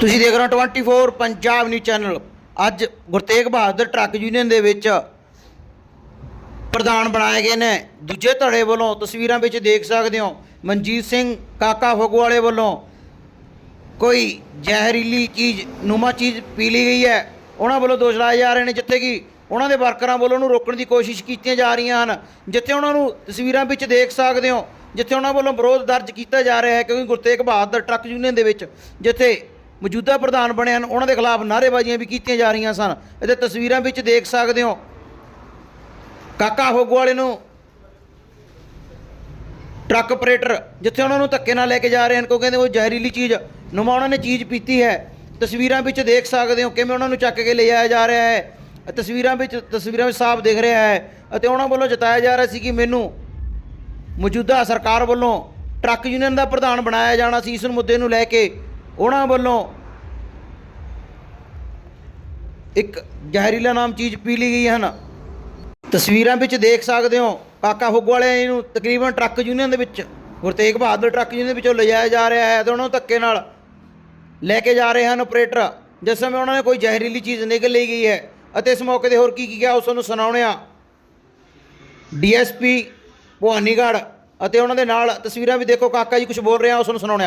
ਤੁਸੀਂ ਦੇਖ ਰਹੇ ਹੋ 24 ਪੰਜਾਬ ਨਿਊਜ਼ ਚੈਨਲ ਅੱਜ ਗੁਰਤੇਗ ਬਹਾਦਰ ਟਰੱਕ ਯੂਨੀਅਨ ਦੇ ਵਿੱਚ ਪ੍ਰਧਾਨ ਬਣਾਏ ਗਏ ਨੇ। ਦੂਜੇ ਧੜੇ ਵੱਲੋਂ ਤਸਵੀਰਾਂ ਵਿੱਚ ਦੇਖ ਸਕਦੇ ਹੋ ਮਨਜੀਤ ਸਿੰਘ ਕਾਕਾ ਫਗਵਾਲੇ ਵੱਲੋਂ ਕੋਈ ਜ਼ਹਿਰੀਲੀ ਚੀਜ਼, ਨੂਮਾ ਚੀਜ਼ ਪੀ ਲਈ ਗਈ ਹੈ। ਉਹਨਾਂ ਵੱਲੋਂ ਦੋਸ਼ ਲਾਏ ਜਾ ਰਹੇ ਨੇ ਜਿੱਥੇ ਕਿ ਉਹਨਾਂ ਦੇ ਵਰਕਰਾਂ ਵੱਲੋਂ ਉਹਨੂੰ ਰੋਕਣ ਦੀ ਕੋਸ਼ਿਸ਼ ਕੀਤੀਆਂ ਜਾ ਰਹੀਆਂ ਹਨ। ਜਿੱਥੇ ਉਹਨਾਂ ਨੂੰ ਤਸਵੀਰਾਂ ਵਿੱਚ ਦੇਖ ਸਕਦੇ ਹੋ, ਜਿੱਥੇ ਉਹਨਾਂ ਵੱਲੋਂ ਵਿਰੋਧ ਦਰਜ ਕੀਤਾ ਜਾ ਰਿਹਾ ਹੈ ਕਿਉਂਕਿ ਗੁਰਤੇਗ ਬਹਾਦਰ ਟਰੱਕ ਯੂਨੀਅਨ ਦੇ ਵਿੱਚ, ਜਿੱਥੇ ਮੌਜੂਦਾ ਪ੍ਰਧਾਨ ਬਣੇ ਹਨ, ਉਹਨਾਂ ਦੇ ਖਿਲਾਫ ਨਾਅਰੇਬਾਜ਼ੀਆਂ ਵੀ ਕੀਤੀਆਂ ਜਾ ਰਹੀਆਂ ਸਨ। ਇਹਦੇ ਤਸਵੀਰਾਂ ਵਿੱਚ ਦੇਖ ਸਕਦੇ ਹੋ। ਕਾਕਾ ਫਗਵਾਲੇ ਨੂੰ ਟਰੱਕ ਆਪਰੇਟਰ ਜਿੱਥੇ ਉਹਨਾਂ ਨੂੰ ਧੱਕੇ ਨਾਲ ਲੈ ਕੇ ਜਾ ਰਹੇ ਹਨ, ਕਿਉਂਕਿ ਕਹਿੰਦੇ ਉਹ ਜ਼ਹਿਰੀਲੀ ਚੀਜ਼ ਨੁਮਾ ਉਹਨਾਂ ਨੇ ਚੀਜ਼ ਪੀਤੀ ਹੈ। ਤਸਵੀਰਾਂ ਵਿੱਚ ਦੇਖ ਸਕਦੇ ਹੋ ਕਿਵੇਂ ਉਹਨਾਂ ਨੂੰ ਚੱਕ ਕੇ ਲਿਜਾਇਆ ਜਾ ਰਿਹਾ ਹੈ। ਤਸਵੀਰਾਂ ਵਿੱਚ ਤਸਵੀਰਾਂ ਵਿੱਚ ਸਾਫ਼ ਦਿਖ ਰਿਹਾ ਹੈ ਅਤੇ ਉਹਨਾਂ ਵੱਲੋਂ ਜਤਾਇਆ ਜਾ ਰਿਹਾ ਸੀ ਕਿ ਮੈਨੂੰ ਮੌਜੂਦਾ ਸਰਕਾਰ ਵੱਲੋਂ ਟਰੱਕ ਯੂਨੀਅਨ ਦਾ ਪ੍ਰਧਾਨ ਬਣਾਇਆ ਜਾਣਾ ਸੀ। ਇਸ ਮੁੱਦੇ ਨੂੰ ਲੈ ਕੇ ਉਹਨਾਂ ਵੱਲੋਂ ਇੱਕ ਜ਼ਹਿਰੀਲਾ ਨਾਮ ਚੀਜ਼ ਪੀ ਲਈ ਗਈ ਹਨ। ਤਸਵੀਰਾਂ ਵਿੱਚ ਦੇਖ ਸਕਦੇ ਹੋ, ਕਾਕਾ ਫੁੱਗਵਾਲੇ ਨੂੰ ਤਕਰੀਬਨ ਟਰੱਕ ਯੂਨੀਅਨ ਦੇ ਵਿੱਚ, ਗੁਰਤੇਗ ਬਹਾਦਰ ਟਰੱਕ ਯੂਨੀਅਨ ਦੇ ਵਿੱਚੋਂ ਲਿਜਾਇਆ ਜਾ ਰਿਹਾ ਹੈ ਤੇ ਉਹਨਾਂ ਨੂੰ ਧੱਕੇ ਨਾਲ ਲੈ ਕੇ ਜਾ ਰਹੇ ਹਨ ਆਪਰੇਟਰ। ਜਿਸ ਸਮੇਂ ਉਹਨਾਂ ਨੇ ਕੋਈ ਜ਼ਹਿਰੀਲੀ ਚੀਜ਼ ਨਿਕਲ ਲਈ ਗਈ ਹੈ ਅਤੇ ਇਸ ਮੌਕੇ ਤੇ ਹੋਰ ਕੀ ਕੀ ਗਿਆ ਉਸ ਨੂੰ ਸੁਣਾਉਣੇ ਆ ਡੀਐਸਪੀ ਭਵਾਨੀਗੜ੍ਹ ਅਤੇ ਉਹਨਾਂ ਦੇ ਨਾਲ ਤਸਵੀਰਾਂ ਵੀ ਦੇਖੋ, ਕਾਕਾ ਜੀ ਕੁਝ ਬੋਲ ਰਹੇ ਆ ਉਸ ਨੂੰ ਸੁਣਾਉਣੇ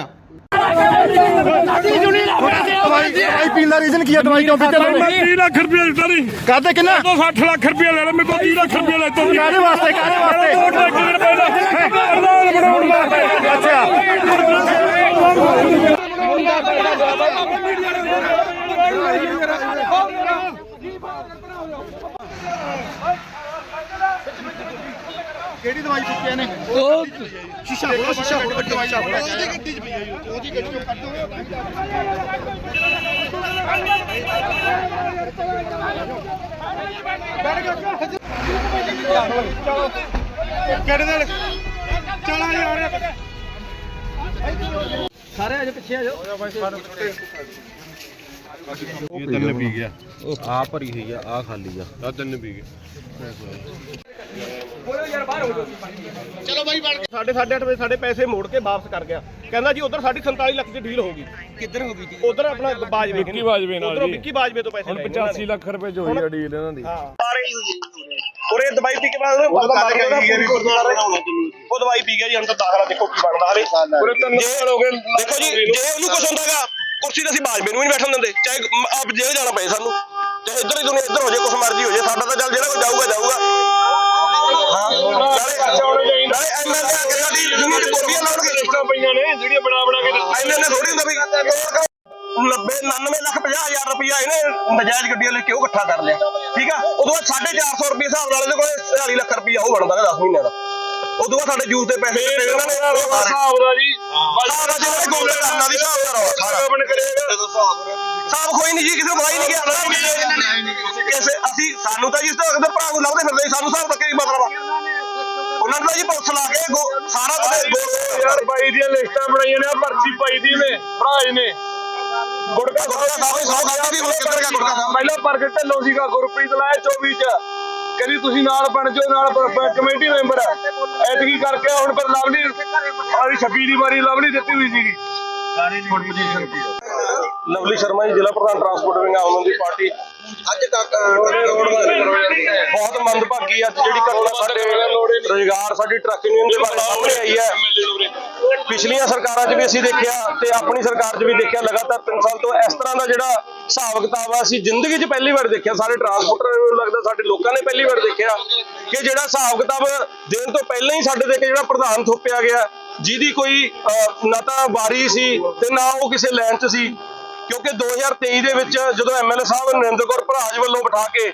ਦਵਾਈ ਪੀਣ ਦਾ ਰੀਜ਼ਨ ਕੀ ਹੈ ਦਵਾਈ ਕਿਉਂ ਪੀਤੇ ਮੈਂ ਲੋਗੇ 30 ਲੱਖ ਰੁਪਏ ਦਿੱਤਾ ਨਹੀਂ। ਕਾਹਦੇ ਕਿੰਨਾ? ਤੋਂ 60 ਲੱਖ ਰੁਪਏ ਲੈ ਲੈ ਮੇਰੇ ਕੋਲ 30 ਲੱਖ ਰੁਪਏ ਲੈਤਾ ਸੀ। ਕਾਹਦੇ ਵਾਸਤੇ ਕਾਹਦੇ ਵਾਸਤੇ? ਵੋਟ ਲੈ ਕੇ ਪਹਿਲਾਂ ਪ੍ਰਧਾਨ ਬਣਾਉਣ ਵਾਸਤੇ। ਅੱਛਾ। ਕਿਹੜੀ ਦਵਾਈ ਪੀਤੀ ਨੇ? ਉਹ ਸ਼ੀਸ਼ਾ ਫੋੜੋ ਸ਼ੀਸ਼ਾ ਫੋੜੋ ਗੱਡੀ ਦਵਾਈ ਫੋੜੋ। ਉਹਦੀ ਗੱਡੀ ਚ ਪਈ ਹੈ ਉਹਦੀ ਗੱਡੀ ਚੋਂ ਕੱਢੋ। ਕਿਹੜੇ ਨਾਲ ਚਲਾ ਯਾਰ ਇਹ ਤਿੰਨ ਪੀ ਗਿਆ। ਆ ਭਰੀ ਹੋਈ ਆ ਆ ਖਾਲੀ ਆ। ਆ ਤਿੰਨ ਪੀ ਗਿਆ। ਸਾਡੇ 8:30 ਵਜੇ ਸਾਡੇ ਪੈਸੇ ਮੋੜ ਕੇ ਵਾਪਸ ਕਰ ਗਿਆ। ਕਹਿੰਦਾ ਜੀ ਉਧਰ ਸਾਡੀ 47 ਲੱਖ ਦੀ ਡੀਲ ਹੋ ਗਈ। ਕਿੱਧਰ ਹੋ ਗਈ ਜੀ ਉਧਰ ਆਪਣਾ ਬਾਜਵੇ ਵਿੱਕੀ ਬਾਜਵੇ ਨਾਲ ਉਧਰੋਂ ਜੀ। ਵਿੱਕੀ ਬਾਜਵੇ ਤੋਂ ਪੈਸੇ ਹੁਣ ਲਏ ਇਹਨਾਂ 85 ਲੱਖ ਰੁਪਏ ਜੋ ਹੋਈ ਆ ਡੀਲ ਇਹਨਾਂ ਦੀ। ਇਹ ਦਵਾਈ ਪੀ ਕੇ ਬਾਅਦ ਉਹ ਦਵਾਈ ਪੀ ਗਿਆ ਜੀ ਅੰਦਰ ਦਾਖਲਾ ਦੇਖੋ ਕੀ ਬਣਦਾ ਹਲੇ ਪੂਰੇ ਤਿੰਨ ਸਾਲ ਹੋ ਗਏ। ਦੇਖੋ ਜੀ ਜੇ ਉਹਨੂੰ ਕੁਝ ਹੁੰਦਾਗਾ ਕੁਰਸੀ ਤੇ ਅਸੀਂ ਬਾਜਵੇ ਨੂੰ ਵੀ ਨਹੀਂ ਬੈਠਣ ਦਿੰਦੇ। ਚਾਹੇ ਆਪ ਜੇਲ੍ਹ ਜਾਣਾ ਪਏ ਸਾਨੂੰ। ਚਾਹੇ ਇੱਧਰ ਹੀ ਦੁਨੀਆ ਇੱਧਰ ਹੋ ਜਾਏ ਕੁਛ ਮਰਜ਼ੀ ਹੋ ਜਾਏ ਸਾਡਾ ਤਾਂ ਚੱਲ ਜਿਹੜਾ ਕੋਈ ਜਾਊਗਾ ਜਾਊਗਾ। ਨਾਲੇ ਨਾਲੇ ਐਮਐਲਏ ਆ ਕੇ ਸਾਡੀ ਜ਼ਮੀਨ ਤੇ ਬੋਲੀਆਂ ਲਾਉਣਗੇ ਲਿਸਟਾਂ ਪਈਆਂ ਨੇ ਜਿਹੜੀਆਂ ਬਣਾ ਬਣਾ ਕੇ ਦਿੱਤੀਆਂ। ਐਮਐਲਏ ਥੋੜੀ ਹੁੰਦਾ ਵੀ 90 99 ਲੱਖ 50 ਹਜ਼ਾਰ ਰੁਪਇਆ ਇਹਨੇ ਨਜਾਇਜ਼ ਗੱਡੀਆਂ ਲੈ ਕੇ ਉਹ ਇਕੱਠਾ ਕਰ ਲਿਆ ਠੀਕ ਆ? ਉਦੋਂ ਬਾਅਦ 450 ਰੁਪਏ ਹਿਸਾਬ ਨਾਲ ਇਹਦੇ ਕੋਲ 40 ਲੱਖ ਰੁਪਇਆ ਉਹ ਬਣਦਾ 10 ਮਹੀਨਿਆਂ ਦਾ। ਉਦੋਂ ਬਾਅਦ ਸਾਡੇ ਜੂਸ ਦੇ ਪੈਸੇ ਨੇ। ਹਿਸਾਬ ਦਾ ਜੀ। ਸਾਰਾ ਜਿਹੜਾ ਗੋਲੇ ਕਰਨਾ ਦੀ ਹਿਸਾਬ ਕਰਾਓ ਸਾਰਾ। ਬਣ ਕਰੇਗਾ ਸਾਬ ਕੋਈ ਨਹੀਂ ਜੀ ਕਿਸੇ ਨੂੰ ਹੀ ਨਹੀਂ ਗਿਆ। ਕਿਸੇ ਅਸੀਂ ਸਾਨੂੰ ਤਾਂ ਜੀ ਇਸ ਤੋਂ ਅਗਦੇ ਭਰਾ ਨੂੰ ਲਾਉਂਦੇ ਫਿਰਦੇ ਸਾਨੂੰ ਸਾਬ ਤੱਕ ਉਹਨਾਂ ਨੂੰ ਜੀ ਪੁਲਿਸ ਲਾ ਕੇ ਗੋ- ਸਾਰਾ ਕੁਝ ਯਾਰ ਬਾਈ ਦੀਆਂ ਲਿਸਟਾਂ ਬਣਾਈਆਂ ਨੇ ਆਹ ਪਰਚੀ ਪਾਈ ਦੀ ਨੇ ਭਰਾਜ ਨੇ। ਗੁੜਕਾ ਗੁਟਕਾ ਸਾਹਿਬ ਹੀ ਸੌ ਖਾਧੀ ਵੀ ਹੁਣ ਕਿੱਧਰ ਗਿਆ ਸਾਹਿਬ? ਪਹਿਲਾਂ ਪ੍ਰਗਟ ਢਿੱਲੋਂ ਸੀਗਾ ਗੁਰਪ੍ਰੀਤ ਲਾਇਆ 24 ਚ। ਕਹਿੰਦੀ ਤੁਸੀਂ ਨਾਲ ਬਣ ਜਾਓ ਨਾਲ ਪ- ਪ- ਕਮੇਟੀ ਮੈਂਬਰ ਐਤਕੀ ਕਰਕੇ ਹੁਣ ਪਰ ਲਵਲੀ ਆਰੀ 26 ਦੀ ਵਾਰੀ ਲਵਲੀ ਦਿੱਤੀ ਹੋਈ ਸੀਗੀ। ਲਵਲੀ ਸ਼ਰਮਾ ਜੀ ਜ਼ਿਲ੍ਹਾ ਪ੍ਰਧਾਨ ਟਰਾਂਸਪੋਰਟ ਵਿੰਗ ਆਮ ਆਦਮੀ ਪਾਰਟੀ। ਅੱਜ ਤੱਕ ਬਹੁਤ ਮੰਦਭਾਗੀ ਅੱਜ ਜਿਹੜੀ ਘਟਨਾ ਸਾਡੇ ਰੋਜ਼ਗਾਰ ਸਾਡੀ ਟਰੱਕ ਯੂਨੀਅਨ ਦੇ ਬਾਰੇ ਸਾਹਮਣੇ ਆਈ ਹੈ। ਪਿਛਲੀਆਂ ਸਰਕਾਰਾਂ 'ਚ ਵੀ ਅਸੀਂ ਦੇਖਿਆ ਤੇ ਆਪਣੀ ਸਰਕਾਰ 'ਚ ਵੀ ਦੇਖਿਆ ਲਗਾਤਾਰ 3 ਸਾਲ ਤੋਂ ਇਸ ਤਰ੍ਹਾਂ ਦਾ ਜਿਹੜਾ ਹਿਸਾਬ ਕਿਤਾਬ ਆ ਅਸੀਂ ਜ਼ਿੰਦਗੀ 'ਚ ਪਹਿਲੀ ਵਾਰ ਦੇਖਿਆ। ਸਾਰੇ ਟਰਾਂਸਪੋਰਟਰ ਨੂੰ ਲੱਗਦਾ ਸਾਡੇ ਲੋਕਾਂ ਨੇ ਪਹਿਲੀ ਵਾਰ ਦੇਖਿਆ ਕਿ ਜਿਹੜਾ ਹਿਸਾਬ ਕਿਤਾਬ ਦੇਣ ਤੋਂ ਪਹਿਲਾਂ ਹੀ ਸਾਡੇ ਤੇ ਇੱਕ ਜਿਹੜਾ ਪ੍ਰਧਾਨ ਥੋਪਿਆ ਗਿਆ ਜਿਹਦੀ ਕੋਈ ਨਾ ਤਾਂ ਵਾਰੀ ਸੀ ਤੇ ਨਾ ਉਹ ਕਿਸੇ ਲਾਈਨ 'ਚ ਸੀ। ਕਿਉਂਕਿ 2023 ਦੇ ਵਿੱਚ ਜਦੋਂ ਐਮਐਲਏ ਸਾਹਿਬ ਨਰਿੰਦਰ ਕੌਰ ਭਰਾਜ ਵੱਲੋਂ ਬਿਠਾ ਕੇ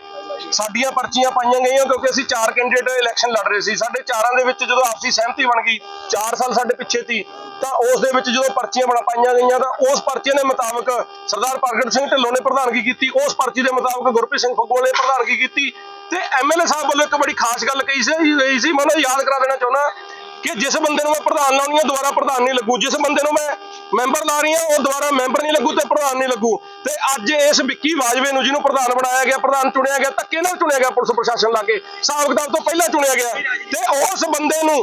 ਸਾਡੀਆਂ ਪਰਚੀਆਂ ਪਾਈਆਂ ਗਈਆਂ, ਕਿਉਂਕਿ ਅਸੀਂ ਚਾਰ ਕੈਂਡੀਡੇਟ ਇਲੈਕਸ਼ਨ ਲੜ ਰਹੇ ਸੀ, ਸਾਡੇ ਚਾਰਾਂ ਦੇ ਵਿੱਚ ਜਦੋਂ ਆਪਸੀ ਸਹਿਮਤੀ ਬਣ ਗਈ 4 ਸਾਲ ਸਾਡੇ ਪਿੱਛੇ ਸੀ, ਤਾਂ ਉਸ ਦੇ ਵਿੱਚ ਜਦੋਂ ਪਰਚੀਆਂ ਬਣਾ ਪਾਈਆਂ ਗਈਆਂ, ਤਾਂ ਉਸ ਪਰਚੀਆਂ ਦੇ ਮੁਤਾਬਕ ਸਰਦਾਰ ਪ੍ਰਗਟ ਸਿੰਘ ਢਿੱਲੋਂ ਨੇ ਪ੍ਰਧਾਨਗੀ ਕੀਤੀ, ਉਸ ਪਰਚੀ ਦੇ ਮੁਤਾਬਕ ਗੁਰਪ੍ਰੀਤ ਸਿੰਘ ਫੱਗੂ ਨੇ ਪ੍ਰਧਾਨਗੀ ਕੀਤੀ, ਤੇ ਐਮਐਲਏ ਸਾਹਿਬ ਵੱਲੋਂ ਇੱਕ ਬੜੀ ਖਾਸ ਗੱਲ ਕਹੀ ਸੀ ਗਈ ਸੀ, ਮੈਂ ਉਹਨਾਂ ਨੂੰ ਯਾਦ ਕਰਾ ਦੇਣਾ ਚਾਹੁੰਦਾ ਕਿ ਜਿਸ ਬੰਦੇ ਨੂੰ ਮੈਂ ਪ੍ਰਧਾਨ ਲਾਉਣੀ ਆ ਦੁਬਾਰਾ ਪ੍ਰਧਾਨ ਨਹੀਂ ਲੱਗੂ। ਜਿਸ ਬੰਦੇ ਨੂੰ ਮੈਂ ਮੈਂਬਰ ਲਾ ਰਹੀ ਹਾਂ, ਉਹ ਦੁਬਾਰਾ ਮੈਂਬਰ ਨਹੀਂ ਲੱਗੂ ਤੇ ਪ੍ਰਧਾਨ ਨਹੀਂ ਲੱਗੂ। ਤੇ ਅੱਜ ਇਸ ਵਿੱਕੀ ਵਾਜਵੇ ਨੂੰ ਜਿਹਨੂੰ ਪ੍ਰਧਾਨ ਬਣਾਇਆ ਗਿਆ, ਪ੍ਰਧਾਨ ਚੁਣਿਆ ਗਿਆ, ਧੱਕੇ ਨਾਲ ਚੁਣਿਆ ਗਿਆ ਪੁਲਿਸ ਪ੍ਰਸ਼ਾਸਨ ਲਾ ਕੇ। ਹਿਸਾਬ ਕਿਤਾਬ ਤੋਂ ਪਹਿਲਾਂ ਚੁਣਿਆ ਗਿਆ। ਤੇ ਉਸ ਬੰਦੇ ਨੂੰ,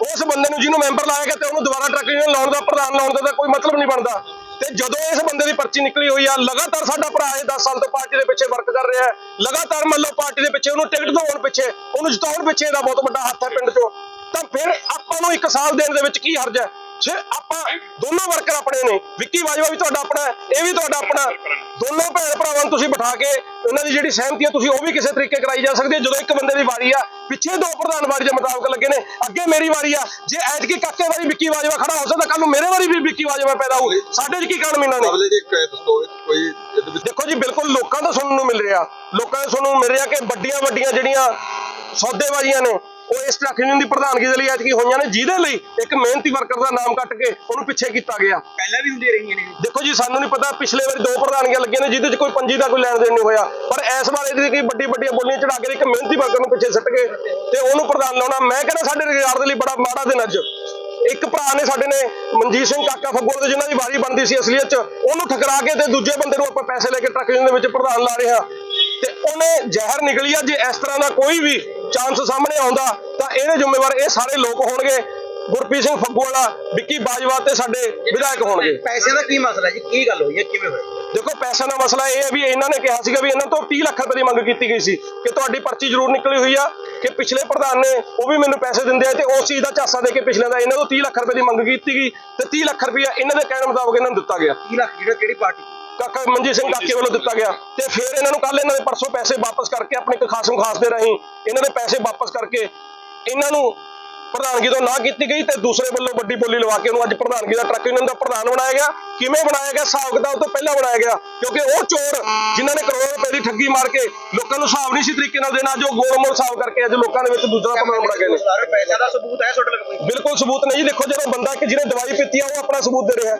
ਉਸ ਬੰਦੇ ਨੂੰ ਜਿਹਨੂੰ ਮੈਂਬਰ ਲਾਇਆ ਗਿਆ ਤੇ ਉਹਨੂੰ ਦੁਬਾਰਾ ਟਰੱਕ ਯੂਨੀਅਨ ਲਾਉਣ ਦਾ, ਪ੍ਰਧਾਨ ਲਾਉਣ ਦਾ ਤਾਂ ਕੋਈ ਮਤਲਬ ਨਹੀਂ ਬਣਦਾ। ਤੇ ਜਦੋਂ ਇਸ ਬੰਦੇ ਦੀ ਪਰਚੀ ਨਿਕਲੀ ਹੋਈ ਆ, ਲਗਾਤਾਰ ਸਾਡਾ ਭਰਾ ਇਹ 10 ਸਾਲ ਤੋਂ ਪਾਰਟੀ ਦੇ ਪਿੱਛੇ ਵਰਕ ਕਰ ਰਿਹਾ ਹੈ। ਲਗਾਤਾਰ ਮੰਨ ਲਓ ਪਾਰਟੀ ਦੇ ਪਿੱਛੇ ਉਹਨੂੰ ਟਿਕਟ ਦਿਵਾਉਣ ਪਿੱਛੇ, ਉਹਨੂੰ ਜਿਤਾਉਣ ਪਿੱਛੇ ਇਹਦਾ ਬਹੁਤ ਵੱਡਾ ਹੱਥ ਹੈ ਪਿੰਡ 'ਚੋਂ। ਤਾਂ ਫਿਰ ਆਪਾਂ ਨੂੰ ਇੱਕ ਸਾਲ ਦੇਣ ਦੇ ਵਿੱਚ ਕੀ ਹਰਜ ਹੈ? ਜੇ ਆਪਾਂ ਦੋਨੋਂ ਵਰਕਰ ਆਪਣੇ ਨੇ ਵਿੱਕੀ ਬਾਜਵਾ ਵੀ ਤੁਹਾਡਾ ਆਪਣਾ ਇਹ ਵੀ ਤੁਹਾਡਾ ਆਪਣਾ। ਦੋਨੋਂ ਭੈਣ ਭਰਾਵਾਂ ਨੂੰ ਤੁਸੀਂ ਬਿਠਾ ਕੇ ਉਹਨਾਂ ਦੀ ਜਿਹੜੀ ਸਹਿਮਤੀ ਹੈ ਤੁਸੀਂ ਉਹ ਵੀ ਕਿਸੇ ਤਰੀਕੇ ਕਰਾਈ ਜਾ ਸਕਦੇ ਹੋ। ਜਦੋਂ ਇੱਕ ਬੰਦੇ ਦੀ ਵਾਰੀ ਆ ਪਿੱਛੇ ਦੋ ਪ੍ਰਧਾਨ ਵਾਰੀ ਦੇ ਮੁਤਾਬਕ ਲੱਗੇ ਨੇ ਅੱਗੇ ਮੇਰੀ ਵਾਰੀ ਆ। ਜੇ ਐਤਕੀ ਕਾਕੇ ਵਾਰੀ ਵਿੱਕੀ ਬਾਜਵਾ ਖੜਾ ਹੋ ਸਕਦਾ ਕੱਲ ਨੂੰ ਮੇਰੇ ਵਾਰੀ ਵੀ ਵਿੱਕੀ ਬਾਜਵਾ ਪੈਦਾ ਹੋਊ। ਸਾਡੇ 'ਚ ਕੀ ਕਾਰਨ ਮੀਨਾ ਨੇ? ਦੇਖੋ ਜੀ ਬਿਲਕੁਲ ਲੋਕਾਂ ਦਾ ਸੁਣਨ ਨੂੰ ਮਿਲ ਰਿਹਾ। ਲੋਕਾਂ ਦੇ ਸੁਣਨ ਨੂੰ ਮਿਲ ਰਿਹਾ ਕਿ ਵੱਡੀਆਂ ਵੱਡੀਆਂ ਜਿਹੜੀਆਂ ਸੌਦੇਬਾਜ਼ੀਆਂ ਨੇ ਉਹ ਇਸ ਟਰੱਕ ਯੂਨੀਅਨ ਦੀ ਪ੍ਰਧਾਨਗੀ ਦੇ ਲਈ ਐਤਕੀ ਹੋਈਆਂ ਨੇ ਜਿਹਦੇ ਲਈ ਇੱਕ ਮਿਹਨਤੀ ਵਰਕਰ ਦਾ ਨਾਮ ਕੱਟ ਕੇ ਉਹਨੂੰ ਪਿੱਛੇ ਕੀਤਾ ਗਿਆ। ਪਹਿਲਾਂ ਵੀ ਹੁੰਦੀਆਂ ਰਹੀਆਂ ਨੇ। ਦੇਖੋ ਜੀ ਸਾਨੂੰ ਨਹੀਂ ਪਤਾ ਪਿਛਲੇ ਵਾਰੀ ਦੋ ਪ੍ਰਧਾਨਗੀਆਂ ਲੱਗੀਆਂ ਨੇ ਜਿਹਦੇ 'ਚ ਕੋਈ ਪੰਜੀ ਦਾ ਕੋਈ ਲੈਣ ਦੇਣ ਨਹੀਂ ਹੋਇਆ। ਪਰ ਇਸ ਵਾਰ ਇਹਦੀ ਕੀ ਵੱਡੀ ਵੱਡੀਆਂ ਬੋਲੀਆਂ ਚੜਾ ਕੇ ਇੱਕ ਮਿਹਨਤੀ ਵਰਕਰ ਨੂੰ ਪਿੱਛੇ ਸਿੱਟ ਕੇ ਤੇ ਉਹਨੂੰ ਪ੍ਰਧਾਨ ਲਾਉਣਾ। ਮੈਂ ਕਹਿੰਦਾ ਸਾਡੇ ਰੁਜ਼ਗਾਰ ਦੇ ਲਈ ਬੜਾ ਮਾੜਾ ਦਿਨ ਅੱਜ। ਇੱਕ ਭਰਾ ਨੇ ਸਾਡੇ ਨੇ ਮਨਜੀਤ ਸਿੰਘ ਕਾਕਾ ਫੱਗੂੜ ਦੇ ਜਿਨ੍ਹਾਂ ਦੀ ਵਾਰੀ ਬਣਦੀ ਸੀ ਅਸਲੀਅਤ 'ਚ ਉਹਨੂੰ ਠਕਰਾ ਕੇ ਤੇ ਦੂਜੇ ਬੰਦੇ ਨੂੰ ਆਪਾਂ ਪੈਸੇ ਲੈ ਕੇ ਟਰੱਕ ਦੇ ਵਿੱਚ ਪ੍ਰਧਾਨ ਲਾ ਰਹੇ। ਹਾਂ ਤੇ ਉਹਨੇ ਜ਼ਹਿਰ ਨਿਕਲੀ ਆ ਜੇ ਇਸ ਤਰ੍ਹਾਂ ਦਾ ਕੋਈ ਵੀ ਚਾਂਸ ਸਾਹਮਣੇ ਆਉਂਦਾ ਤਾਂ ਇਹਦੇ ਜ਼ਿੰਮੇਵਾਰ ਇਹ ਸਾਰੇ ਲੋਕ ਹੋਣਗੇ। ਗੁਰਪ੍ਰੀਤ ਸਿੰਘ ਫੱਗੂ ਵਾਲਾ ਵਿੱਕੀ ਬਾਜਵਾ ਤੇ ਸਾਡੇ ਵਿਧਾਇਕ ਹੋਣਗੇ। ਪੈਸੇ ਦਾ ਕੀ ਮਸਲਾ ਜੀ? ਕੀ ਗੱਲ ਹੋਈ ਹੈ? ਕਿਵੇਂ ਹੋਇਆ? ਦੇਖੋ ਪੈਸਿਆਂ ਦਾ ਮਸਲਾ ਇਹ ਹੈ ਵੀ ਇਹਨਾਂ ਨੇ ਕਿਹਾ ਸੀਗਾ ਵੀ ਇਹਨਾਂ ਤੋਂ 30 ਲੱਖ ਰੁਪਏ ਦੀ ਮੰਗ ਕੀਤੀ ਗਈ ਸੀ ਕਿ ਤੁਹਾਡੀ ਪਰਚੀ ਜ਼ਰੂਰ ਨਿਕਲੀ ਹੋਈ ਆ ਕਿ ਪਿਛਲੇ ਪ੍ਰਧਾਨ ਨੇ ਉਹ ਵੀ ਮੈਨੂੰ ਪੈਸੇ ਦਿੰਦੇ ਆ ਤੇ ਉਸ ਚੀਜ਼ ਦਾ ਝਾਸਾ ਦੇ ਕੇ ਪਿਛਲੇ ਦਾ ਇਹਨਾਂ ਤੋਂ 30 ਲੱਖ ਰੁਪਏ ਦੀ ਮੰਗ ਕੀਤੀ ਗਈ ਤੇ 30 ਲੱਖ ਰੁਪਏ ਇਹਨਾਂ ਦੇ ਕਹਿਣ ਮੁਤਾਬਕ ਇਹਨਾਂ ਨੂੰ ਦਿੱਤਾ ਗਿਆ। 30 ਲੱਖ ਜਿਹੜਾ ਕਿਹੜੀ ਪਾਰਟੀ ਕਾਕਾ ਮਨਜੀਤ ਸਿੰਘ ਕਾਕੇ ਵੱਲੋਂ ਦਿੱਤਾ ਗਿਆ ਤੇ ਫਿਰ ਇਹਨਾਂ ਨੂੰ ਕੱਲ ਇਹਨਾਂ ਦੇ ਪਰਸੋਂ ਪੈਸੇ ਵਾਪਸ ਕਰਕੇ ਆਪਣੇ ਇੱਕ ਖਾਸਮ ਖਾਸ ਦੇ ਰਾਹੀਂ ਇਹਨਾਂ ਦੇ ਪੈਸੇ ਵਾਪਸ ਕਰਕੇ ਇਹਨਾਂ ਨੂੰ ਪ੍ਰਧਾਨਗੀ ਤੋਂ ਨਾ ਕੀਤੀ ਗਈ ਤੇ ਦੂਸਰੇ ਵੱਲੋਂ ਵੱਡੀ ਬੋਲੀ ਲਵਾ ਕੇ ਉਹਨੂੰ ਅੱਜ ਪ੍ਰਧਾਨਗੀ ਦਾ ਟਰੱਕ ਯੂਨੀਅਨ ਦਾ ਪ੍ਰਧਾਨ ਬਣਾਇਆ ਗਿਆ। ਕਿਵੇਂ ਬਣਾਇਆ ਗਿਆ? ਹਿਸਾਬ ਕਿਤਾਬ ਤੋਂ ਪਹਿਲਾਂ ਬਣਾਇਆ ਗਿਆ। ਕਿਉਂਕਿ ਉਹ ਚੋਰ ਜਿਨ੍ਹਾਂ ਨੇ ਕਰੋੜਾਂ ਰੁਪਏ ਦੀ ਠੱਗੀ ਮਾਰ ਕੇ ਲੋਕਾਂ ਨੂੰ ਹਿਸਾਬ ਨਹੀਂ ਸੀ ਤਰੀਕੇ ਨਾਲ ਦੇਣਾ ਜੋ ਗੋਲਮੋਲ ਹਿਸਾਬ ਕਰਕੇ ਅੱਜ ਲੋਕਾਂ ਦੇ ਵਿੱਚ ਦੂਸਰਾ ਪ੍ਰਧਾਨ ਬਣਾ ਗਏ ਨੇ। ਸਾਰੇ ਪੈਸਿਆਂ ਦਾ ਸਬੂਤ ਹੈ ਤੁਹਾਡੇ ਕੋਲ ਬਿਲਕੁਲ ਸਬੂਤ ਨਹੀਂ ਜੀ। ਦੇਖੋ ਜਦੋਂ ਬੰਦਾ ਕਿ ਜਿਹਨੇ ਦਵਾਈ ਪੀਤੀ ਆ ਉਹ ਆਪਣਾ ਸਬੂਤ ਦੇ ਰਿਹਾ।